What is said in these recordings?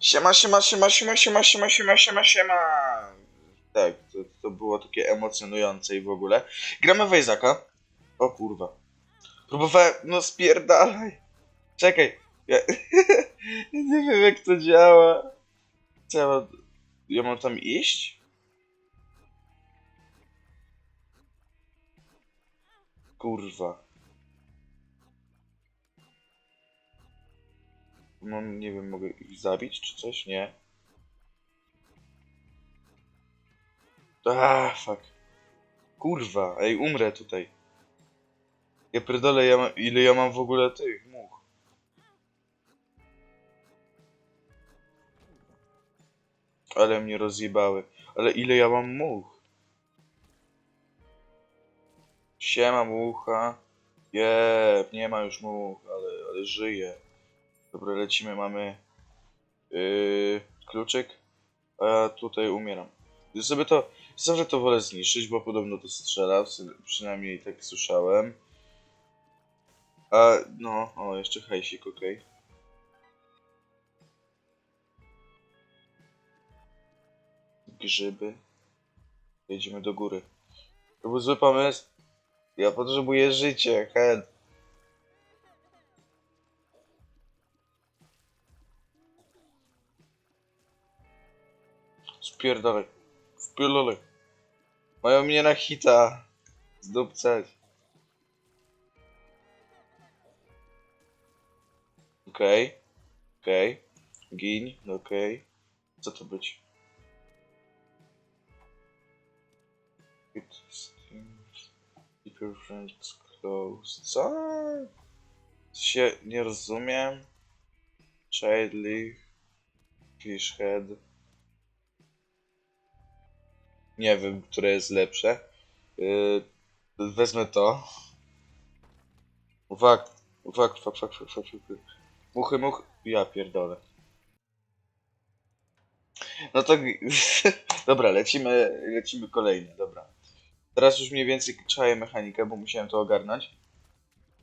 Siema, siema, siema, siema, siema, siema, siema, siema, siema. Tak, to, to było takie emocjonujące i w ogóle. Gramy w Isaaca. O kurwa. Próbowałem, no spierdalaj. Czekaj. Ja, nie wiem jak to działa. Co ja ja mam tam iść? Kurwa. No nie wiem, mogę ich zabić czy coś? Nie. Ah, fuck. Kurwa, ej, umrę tutaj. Ja pierdolę, ja ile ja mam w ogóle tych much. Ale mnie rozjebały. Ale ile ja mam much? Siema mucha. Jeb, nie ma już much, ale, ale żyje. Dobra, lecimy, mamy yy, kluczyk, a tutaj umieram. Ja sobie to, sobie to wolę zniszczyć, bo podobno to strzela, przynajmniej tak słyszałem. A, no, o, jeszcze hajsik, okej. Grzyby. Jedziemy do góry. To był zły pomysł. Ja potrzebuję życia, hen. Spierdolaj. Wpierdolaj. Mają mnie na hita. Zdupcać. Okej. Okej. Gin. Okej. Co to być? It stings. Keep your friends close. Co? Się nie rozumiem. Child League. Nie wiem, które jest lepsze. Yy, wezmę to. Uwag, uwag, fak, fak, fak, fak, fak. Muchy, muchy. Ja pierdolę. No to. dobra, lecimy, lecimy kolejny, dobra. Teraz już mniej więcej czaję mechanikę, bo musiałem to ogarnąć.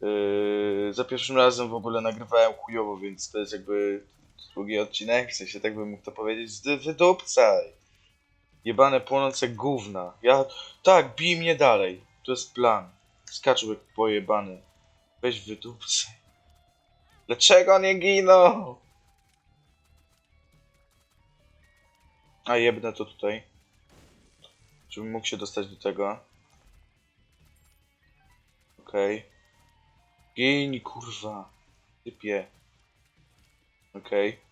Yy, za pierwszym razem w ogóle nagrywałem chujowo, więc to jest jakby drugi odcinek, w sensie tak bym mógł to powiedzieć. Wydupcaj! Jebane płonące gówna. Ja... Tak, bij mnie dalej. To jest plan. Skaczę jak pojebany. Weź wydupcaj. Dlaczego nie ginął? A jebnę to tutaj. Żebym mógł się dostać do tego. Okej. Okay. Gin, kurwa. Typie. Okej.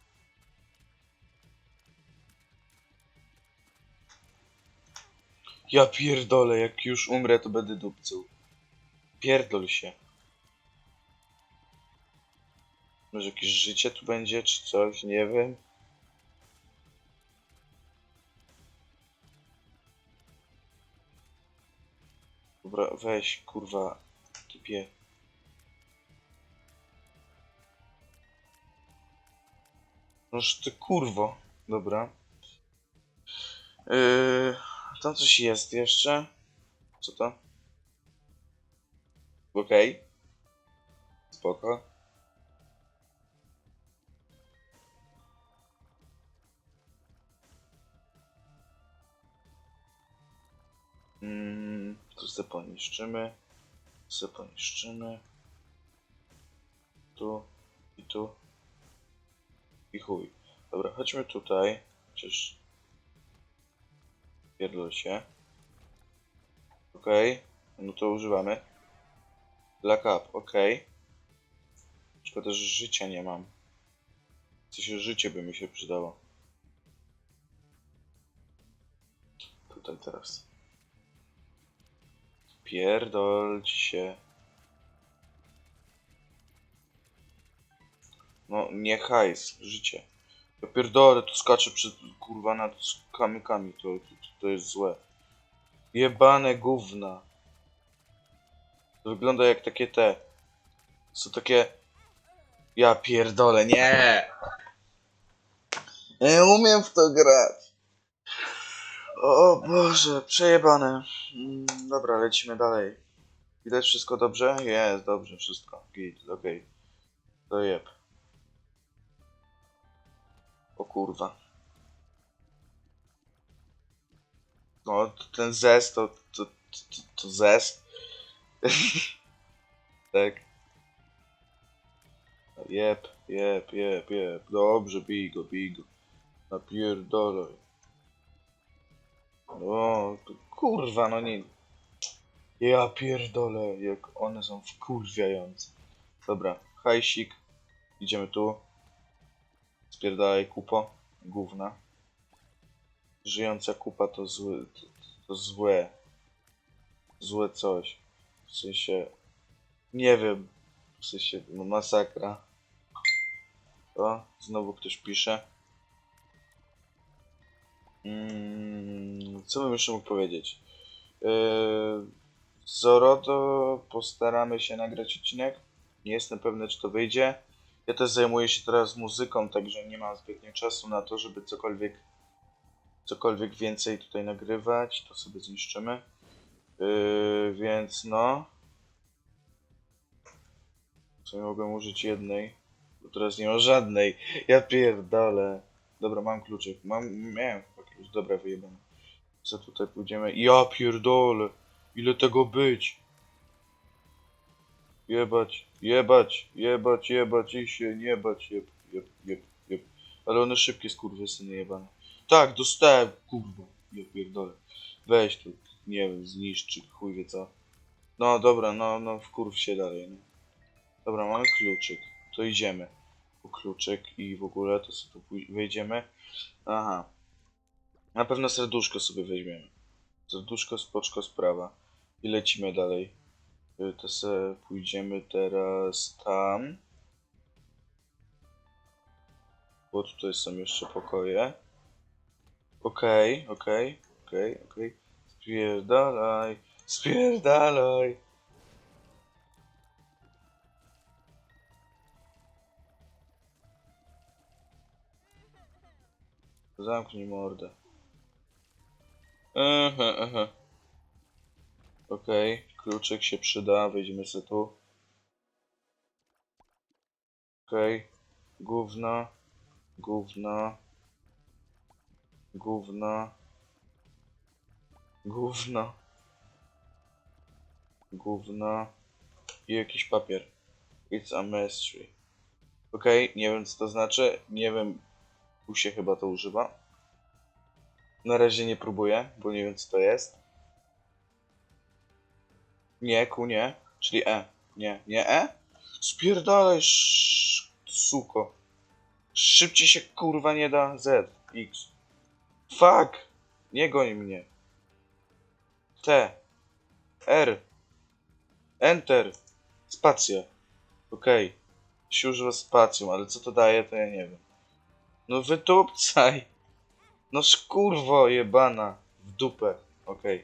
Ja pierdolę, jak już umrę, to będę dupcą. Pierdol się. Może jakieś życie tu będzie, czy coś, nie wiem. Dobra, weź, kurwa, typie. Noż ty kurwo. Dobra. Yy, tam coś jest jeszcze. Co to? Okej. Spoko. Mm, tu se poniszczymy. Se poniszczymy. Tu i tu. I chuj. Dobra, chodźmy tutaj. Przecież... Pierdol się. Okej. No to używamy. Black up, okej. Szkoda, że życia nie mam. Sensie życie by mi się przydało. Tutaj teraz. Pierdol się. No, nie hajs, życie. Ja pierdolę, tu skaczę przed, kurwa, nad kamykami, to, to, to jest złe. Jebane gówna. To wygląda jak takie te. Są takie... Ja pierdolę, nie! Nie umiem w to grać. O Boże, przejebane. Mm, dobra, lecimy dalej. Widać wszystko dobrze? Jest, dobrze, wszystko. Git, okej. To jeb. O kurwa. No, ten zes to, to, to, to zes. tak. Jep, jep, jep, jep. Dobrze, bij go, bij go. Napierdolaj. No, to kurwa, no nie. Ja pierdolę, jak one są wkurwiające. Dobra, hajsik. Idziemy tu. Spierdalaj kupo. Gówna. Żyjąca kupa to to, to złe. Złe coś. W sensie... Nie wiem. W sensie, no masakra. O, znowu ktoś pisze. Mm, co bym jeszcze mógł powiedzieć? Yy, Zorodo postaramy się nagrać odcinek. Nie jestem pewny, czy to wyjdzie. Ja też zajmuję się teraz muzyką, także nie mam zbytnio czasu na to, żeby cokolwiek, cokolwiek więcej tutaj nagrywać. To sobie zniszczymy. Yy, więc no. Sumie mogłem użyć jednej, bo teraz nie ma żadnej. Ja pierdolę. Dobra, mam kluczyk. Mam, miałem klucz. Dobra, wyjebane. Co tutaj pójdziemy? Ja pierdolę. Ile tego być? Jebać, jebać, jebać, jebać i się nie bać, jeb, jeb, jeb, jeb. Ale one szybkie skurwysyny jebane. Tak, dostałem, kurwa. Ja pierdolę. Weź tu, nie wiem, zniszczy, chuj wie co. No dobra, no, no wkurw się dalej, no. Dobra, mamy kluczyk. To idziemy. Po kluczyk i w ogóle to sobie tu wejdziemy. Aha. Na pewno serduszko sobie weźmiemy. Serduszko, spoczko, sprawa. I lecimy dalej. Y, To se pójdziemy teraz tam. Bo tutaj są jeszcze pokoje. Okej, okej, okej, okej. Spierdalaj, spierdalaj. Zamknij mordę. Aha, aha. Okej, kluczyk się przyda, wejdziemy sobie tu. Okej, gówno, gówno, gówno, gówno, gówno i jakiś papier. It's a mystery. Okej, nie wiem co to znaczy, nie wiem, tu się chyba to używa. Na razie nie próbuję, bo nie wiem co to jest. Nie, ku nie. Czyli E. Nie, nie E? Spierdalaj, sz... suko. Szybciej się kurwa nie da Z. X. Fuck! Nie goń mnie. T. R. Enter. Spacja. Okej. Się używa spacją, ale co to daje, to ja nie wiem. No wytupcaj. No szkurwo jebana. W dupę. Okej. I,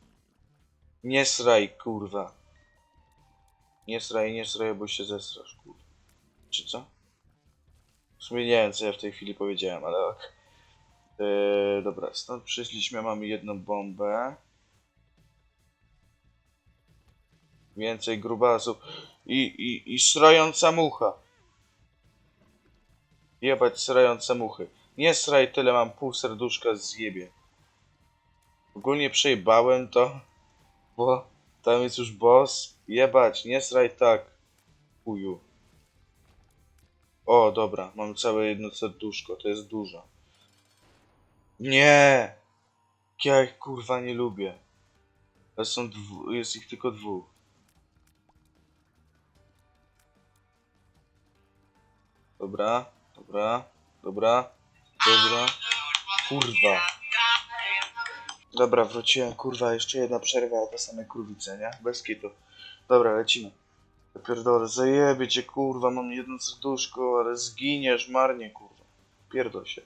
Nie sraj, kurwa. Nie sraj, nie sraj, bo się zesrasz, kurwa. Czy co? W sumie nie wiem, co ja w tej chwili powiedziałem, ale ok. Eee, dobra, stąd przyszliśmy, mamy jedną bombę. Więcej grubasów. I, i, i srająca mucha. Jebać srające muchy. Nie sraj tyle, mam pół serduszka zjebie. Ogólnie przejebałem to, bo tam jest już boss. Jebać, nie sraj tak. Chuju. O, dobra, mam całe jedno serduszko, to jest dużo. Nie! Ja ich kurwa nie lubię. Są jest ich tylko dwóch. Dobra, dobra, dobra, dobra. Kurwa. Dobra, wróciłem, kurwa, jeszcze jedna przerwa, a to same kurwice, nie? Bez kitu. Dobra, lecimy. Ja Pierdolę, zajebie cię, kurwa, mam jedno serduszko, ale zginiesz marnie, kurwa. Pierdol się.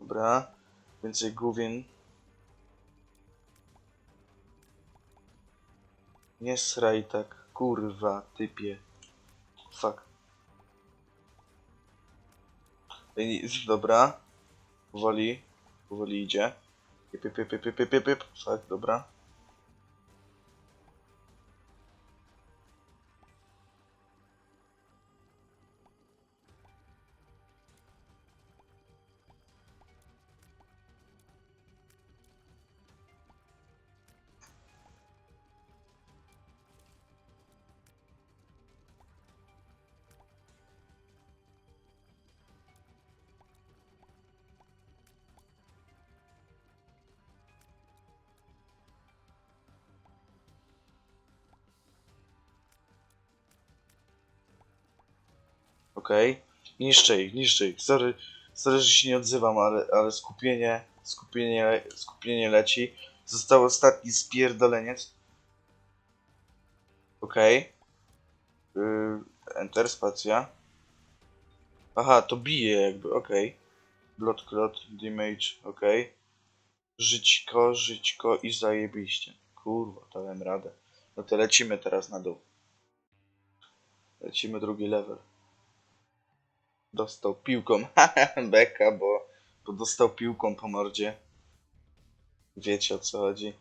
Dobra, więcej główien. Nie sraj tak, kurwa, typie. Fuck. Dobra. Powoli. Powoli idzie. Pip, pip, pip, pip, pip, pip. Fuck, dobra. Okej. Niszczę ich, niszczę ich. Sorry, sorry, że się nie odzywam, ale, ale skupienie, skupienie, skupienie leci. Został ostatni spierdoleniec. Okej. Yy, enter, spacja. Aha, to bije jakby, okej. Blood clot, damage, okej. Żyćko, żyćko i zajebiście. Kurwa, dałem radę. No to lecimy teraz na dół. Lecimy drugi level. Dostał piłką. Beka, bo, bo dostał piłką po mordzie. Wiecie o co chodzi.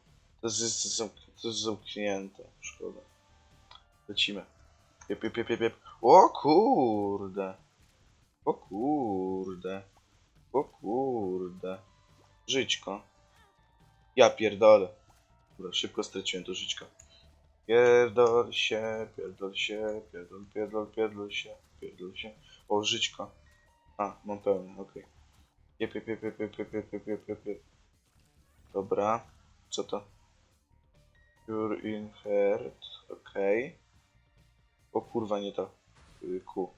To jest, to jest, zamknięte. Szkoda. Lecimy. Jep, jep, jep, jep. O kurde. O kurde. O kurde. Żyćko. Ja pierdolę. Dobra, szybko straciłem to żyćko. Pierdol się, pierdol się, pierdol, pierdol, pierdol się, pierdol się. O, żyćko. A, mam pełne, okej. Jep, jep, jep, jep, jep, jep, jep, jep, jep, jep. Dobra. Co to? Pure in heart, okej. O kurwa, nie to. Y, Q.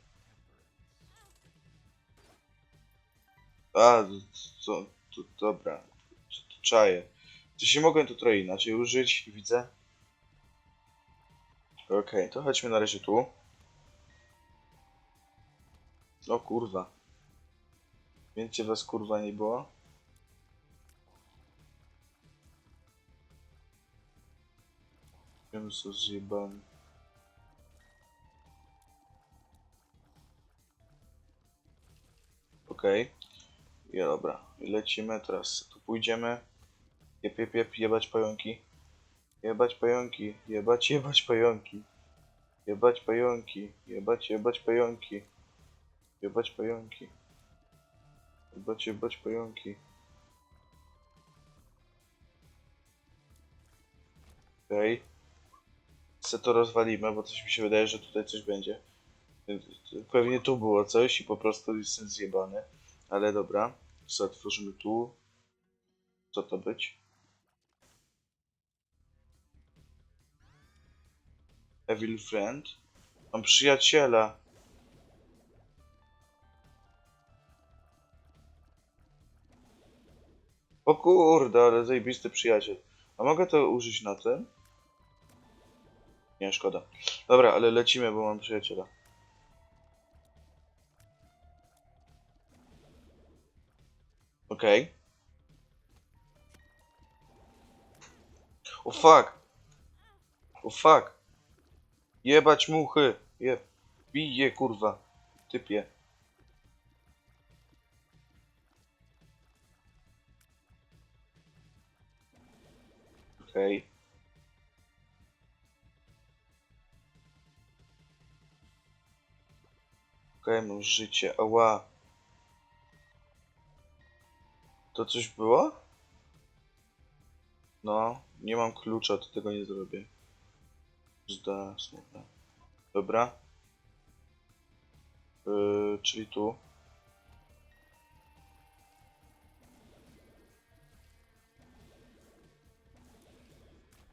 A, co, to, dobra. To, to czaję. To się mogłem to trochę inaczej użyć, widzę. Okej, to chodźmy na razie tu. O kurwa. Więcej was kurwa nie było. Wiem co zjebany. Okej. Ja dobra. Lecimy teraz. Tu pójdziemy. Jep, jep, jep, jebać pająki. Jebać pająki. Jebać, jebać pająki. Jebać pająki. Jebać, jebać pająki. Jebać pająki. Jebać, jebać pająki. Okej. Se to rozwalimy, bo coś mi się wydaje, że tutaj coś będzie. Pewnie tu było coś i po prostu jestem zjebany. Ale dobra. Co otworzymy tu? Co to być? Evil Friend? Mam przyjaciela. O kurde, ale zajebisty przyjaciel. A mogę to użyć na tym? Nie, szkoda. Dobra, ale lecimy, bo mam przyjaciela. Okej. O fuck! O fuck! Jebać muchy! Jeb. Bije kurwa. Typie. Okej. Okej, mam życie. Ała. To coś było? No, nie mam klucza, to tego nie zrobię. Zda, smutne. Dobra. Yy, czyli tu.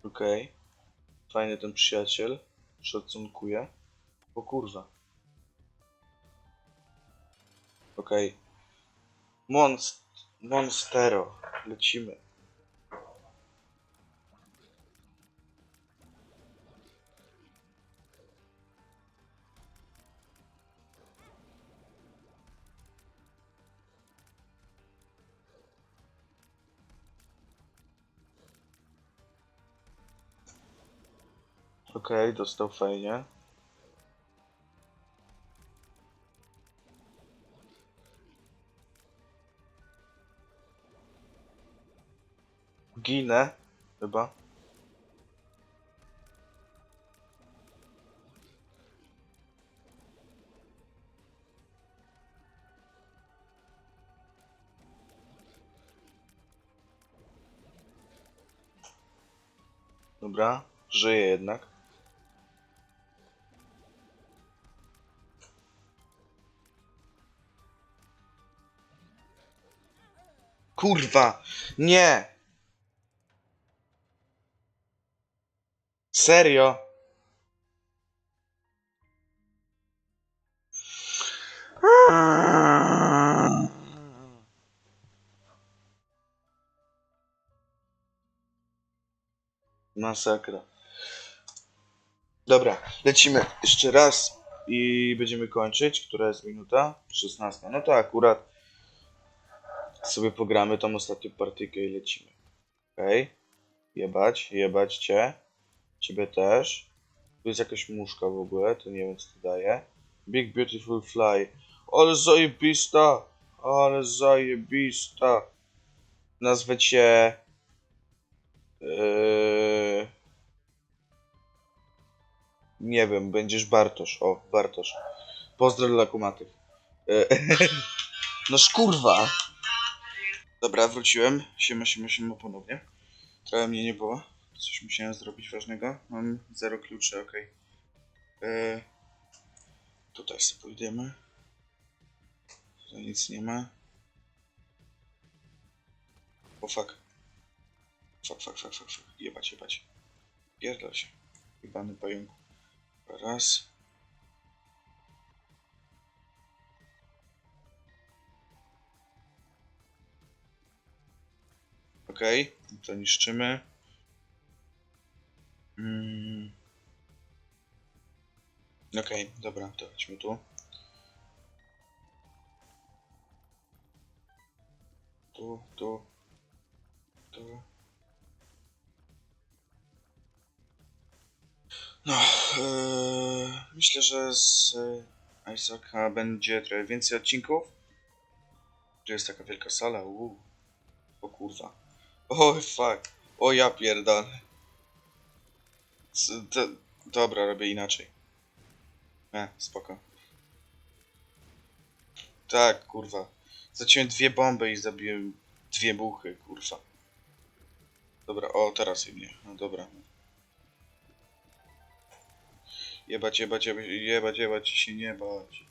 Okej. Fajny ten przyjaciel. Szacunkuję. O kurwa. Okej. Monst Monstero. Lecimy. Okej, dostał fajnie. Ginę, chyba. Dobra, żyję jednak. Kurwa! Nie! Serio? Masakra. Dobra, lecimy jeszcze raz i będziemy kończyć. Która jest minuta? 16. No to akurat sobie pogramy tą ostatnią partyjkę i lecimy. Okej. Jebać, jebać cię. Ciebie też. Tu jest jakaś muszka w ogóle, to nie wiem co to daje. Big Beautiful Fly. Ale zajebista! Ale zajebista! Nazwę cię... Yy... Nie wiem, będziesz Bartosz. O, Bartosz. Pozdro dla. Yy, No szkurwa! Dobra, wróciłem. Siema, siema, siema ponownie. Trochę mnie nie było. Coś musiałem zrobić ważnego. Mam zero kluczy, okej. Okay. Tutaj sobie pójdziemy. Tutaj nic nie ma. O fuck. Fuck, fuck, fuck, fuck, fuck. Jebać, jebać. Pierdol się. Jebany pająku. Raz. Okay. to niszczymy. Mm. Okej, dobra, to chodźmy tu. Tu, tu, tu. No, yy, myślę, że z yy, Isaaca będzie trochę więcej odcinków. Tu jest taka wielka sala, uuu. O kurwa. O fuck. O ja pierdolę. Dobra, robię inaczej. E, spoko. Tak, kurwa. Zaciąłem dwie bomby i zabiłem dwie buchy, kurwa. Dobra, o, teraz je mnie. No dobra. Jebać, jebać, jebać, jebać, się nie bać.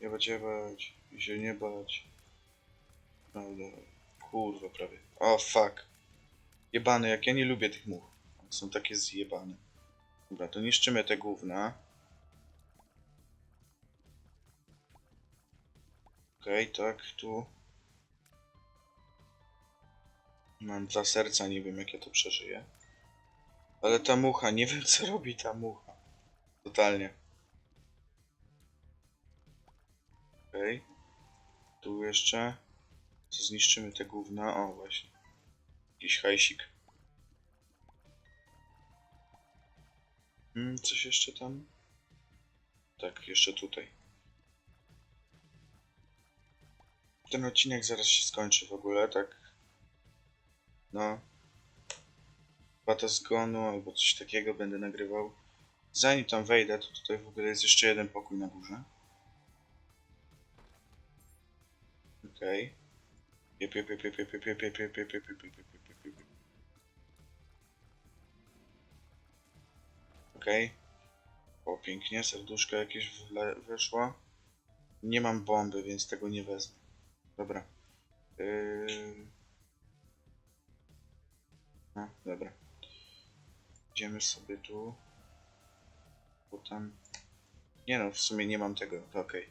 Jebać, jebać się nie bać. No dobra. Kurwa, prawie. O, fuck. Jebany, jak ja nie lubię tych much. Są takie zjebane. Dobra, to niszczymy te gówna. Okej, tak, tu. Mam dwa serca, nie wiem jak ja to przeżyję. Ale ta mucha, nie wiem co robi ta mucha. Totalnie. Okej. Tu jeszcze. Co zniszczymy te gówna? O, właśnie. Jakiś hajsik. Hmm, coś jeszcze tam? Tak, jeszcze tutaj. Ten odcinek zaraz się skończy w ogóle, tak? No. Bata zgonu albo coś takiego będę nagrywał. Zanim tam wejdę, to tutaj w ogóle jest jeszcze jeden pokój na górze. Okej. Jep, jep, jep, jep, jep, jep, jep, jep, jep, jep, jep, jep, jep, jep, jep, jep. Okej. O, pięknie, serduszko jakieś weszło. Nie mam bomby, więc tego nie wezmę. Dobra. Yy... No, dobra. Idziemy sobie tu. Potem... Nie no, w sumie nie mam tego, okej.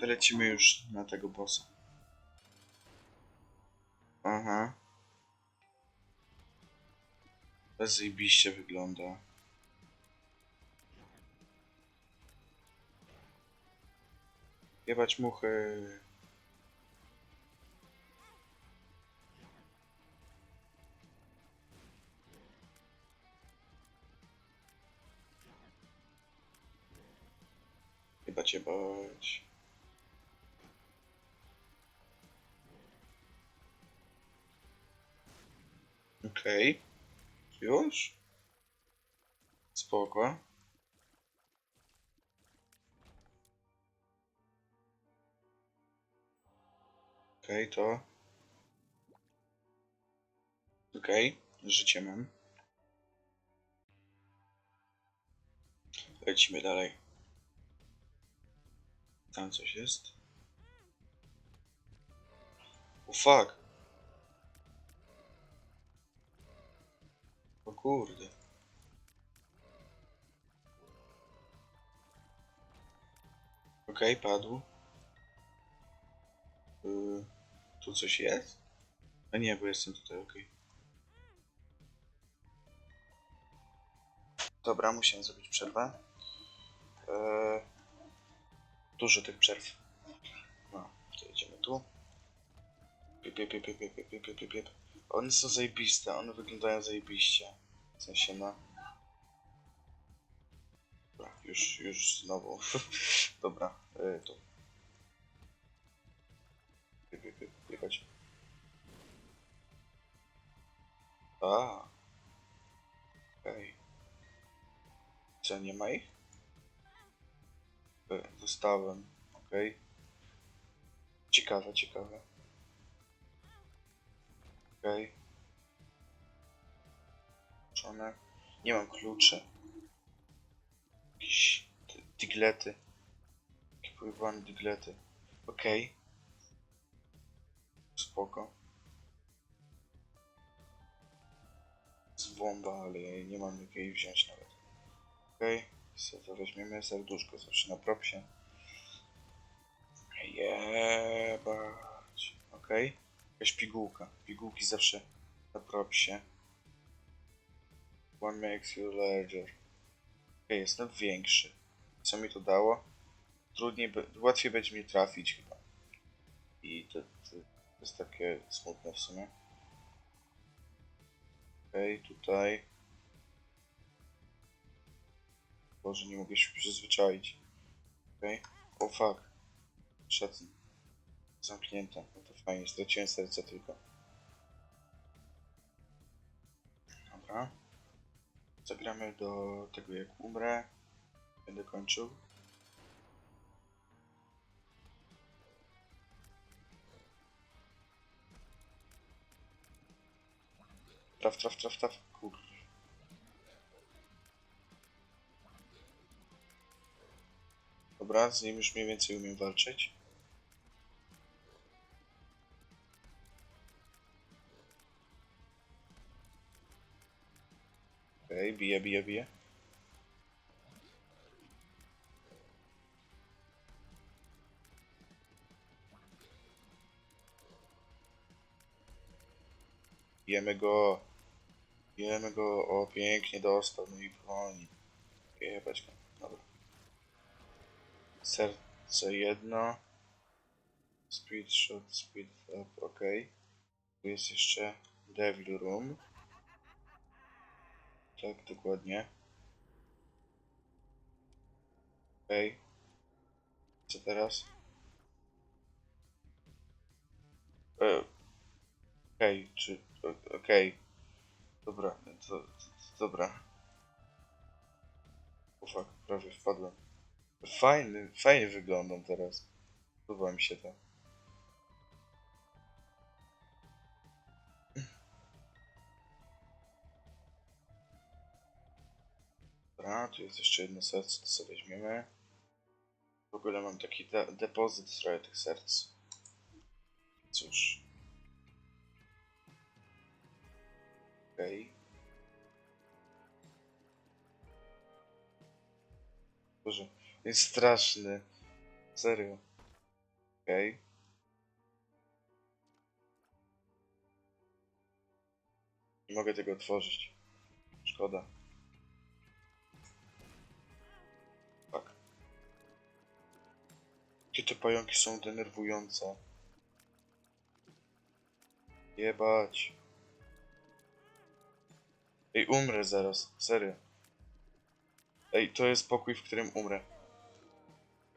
To lecimy już na tego bossa. Aha. Zajebiście wygląda. Jebać muchy. Jebać, jebać. Okej. Już? Spoko. Okej, to. Okej, życie mam. Lecimy dalej. Tam coś jest. O fuck. Kurde. Okej, okay, padł. Yy, tu coś jest? A nie, bo jestem tutaj, okej. Okay. Dobra, musiałem zrobić przerwę. Eee, dużo tych przerw. No, to jedziemy tu. Pip, pip, pip, pip, pip, pip, pip, pip. One są zajebiste, one wyglądają zajebiście. W sensie na... Dobra, już, już znowu. Dobra, yy, to... Biegać. A. Okej. Okay. Co, nie ma ich? Y, zostałem. Okej. Okay. Ciekawe, ciekawe. Okej. Okay. Nie mam kluczy. Jakieś ty- diglety. Jakie pojebane diglety. Okej. Spoko. Z bomba, ale ja nie mam jakiej wziąć nawet. Okej. Okay. to weźmiemy serduszko zawsze na propsie. Jebać. Okej. Okay. Jakaś pigułka. Pigułki zawsze na propsie. One makes you larger. Okej, okay, jestem większy. Co mi to dało? Trudniej, łatwiej będzie mi trafić chyba. I to, to jest takie smutne w sumie. Okej, okay, tutaj. Boże, nie mogę się przyzwyczaić. Okej. Okay. O fuck. Szacun. Zamknięte. No to fajnie, straciłem serce tylko. Dobra. Zagramy do tego jak umrę. Będę kończył. Traf, traf, traf, traf. Kurde. Dobra, z nim już mniej więcej umiem walczyć. Okej, okay, bije, bije, bije. Bijemy go. Bijemy go. O, pięknie dostał. No i broni. Jebać go. Dobra. Serce jedno. Speed shot, speed up, ok. Tu jest jeszcze Devil Room. Tak, dokładnie. Okej. Okay. Co teraz? E, Okej, okay, czy... Okej. Okay. Dobra, to, dobra. Fuck, prawie wpadłem. Fajny, fajnie wyglądam teraz. Podoba mi się to. Tu jest jeszcze jedno serce, to sobie weźmiemy. W ogóle mam taki de depozyt trochę tych serc. Cóż. Okej. Okay. Boże. Jest straszny. Serio. Okej. Nie mogę tego otworzyć. Szkoda. Te pająki są denerwujące. Jebać. Ej, umrę zaraz. Serio. Ej, to jest pokój, w którym umrę.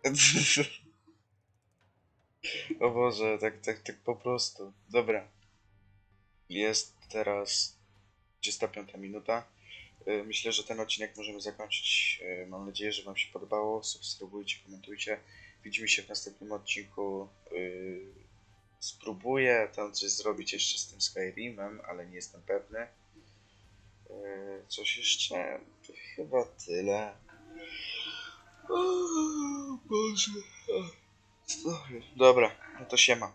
o Boże, tak, tak, tak po prostu. Dobra. Jest teraz 25 minuta. Y, Myślę, że ten odcinek możemy zakończyć. Y, Mam nadzieję, że Wam się podobało. Subskrybujcie, komentujcie. Widzimy się w następnym odcinku. Y, Spróbuję tam coś zrobić jeszcze z tym Skyrimem, ale nie jestem pewny. Y, Coś jeszcze? To chyba tyle. O Boże. Dobra, no to siema.